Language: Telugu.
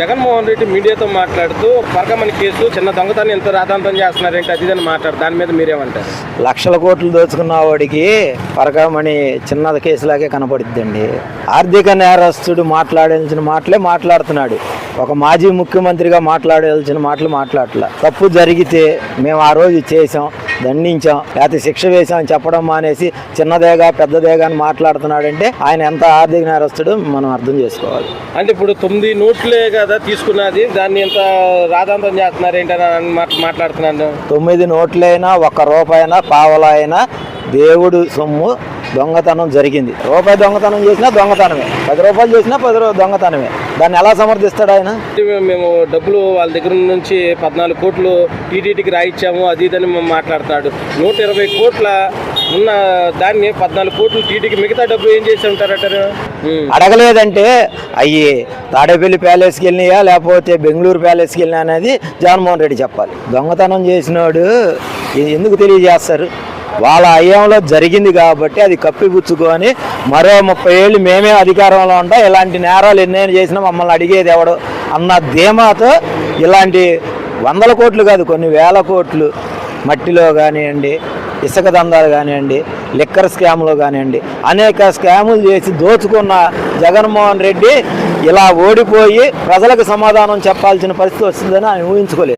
జగన్మోహన్ రెడ్డి మీడియాతో మాట్లాడుతూ పరకమణి కేసు చిన్న దొంగతనం ఎంత రాధాంతం చేస్తున్నారేంటి అది అని మాట్లాడు. దాని మీద మీరేమంటారు? లక్షల కోట్లు దోచుకున్న వాడికి పరకమణి చిన్న కేసులాగే కనపడుద్దండి. ఆర్థిక నేరస్తుడు మాట్లాడాల్సిన మాటలే మాట్లాడుతున్నాడు. ఒక మాజీ ముఖ్యమంత్రిగా మాట్లాడాల్సిన మాటలు మాట్లాడలే తప్పు జరిగితే మేము ఆ రోజు చేసాం దండించాం. లేకపోతే శిక్ష వేసాం అని చెప్పడం మానేసి చిన్నదేగా పెద్దదేగా అని మాట్లాడుతున్నాడంటే ఆయన ఎంత ఆర్థిక నేరస్తుడు మనం అర్థం చేసుకోవాలి. అంటే ఇప్పుడు తొమ్మిది నోట్లే కదా తీసుకున్నది దాన్ని ఎంత రాధాంతం చేస్తున్నారేంటి అని మాట్- మాట్లాడుతున్నాను. తొమ్మిది నోట్లైనా ఒక్క రూపాయినా పావలా అయినా దేవుడు సొమ్ము దొంగతనం జరిగింది. రూపాయి దొంగతనం చేసినా దొంగతనమే. పది రూపాయలు చేసినా పది దొంగతనమే. దాన్ని ఎలా సమర్థిస్తాడు ఆయన? మేము డబ్బులు వాళ్ళ దగ్గర నుంచి పద్నాలుగు కోట్లు టీటీడీకి రాయిచ్చాము అది ఇదని మాట్లాడుతున్నాడు నూట ఇరవై కోట్ల ఉన్న దాన్ని పద్నాలుగు కోట్లు టీటీకి మిగతా డబ్బులు ఏం చేసి ఉంటారంటారు ఉమ్. అడగలేదంటే అయ్యి తాడేపల్లి ప్యాలెస్కి వెళ్ళినాయా లేకపోతే బెంగళూరు ప్యాలెస్కి వెళ్ళినా అనేది జగన్మోహన్ రెడ్డి చెప్పాలి. దొంగతనం చేసినోడు ఎందుకు తెలియజేస్తారు? వాళ్ళ అయ్యంలో జరిగింది కాబట్టి అది కప్పిపుచ్చుకొని మరో ముప్పై ఏళ్ళు మేమే అధికారంలో ఉంటాం. ఇలాంటి నేరాలు ఎన్నైనా చేసినా మమ్మల్ని అడిగేది ఎవడు? అన్న ధీమాతో ఇలాంటి వందల కోట్లు కాదు కొన్ని వేల కోట్లు మట్టిలో కానివ్వండి ఇసుక దందాలు కానివ్వండి లిక్కర్ స్కామ్లో కానివ్వండి అనేక స్కాములు చేసి దోచుకున్న జగన్మోహన్ రెడ్డి ఇలా ఓడిపోయి ప్రజలకు సమాధానం చెప్పాల్సిన పరిస్థితి వస్తుందని ఆయన ఊహించుకోలేదు.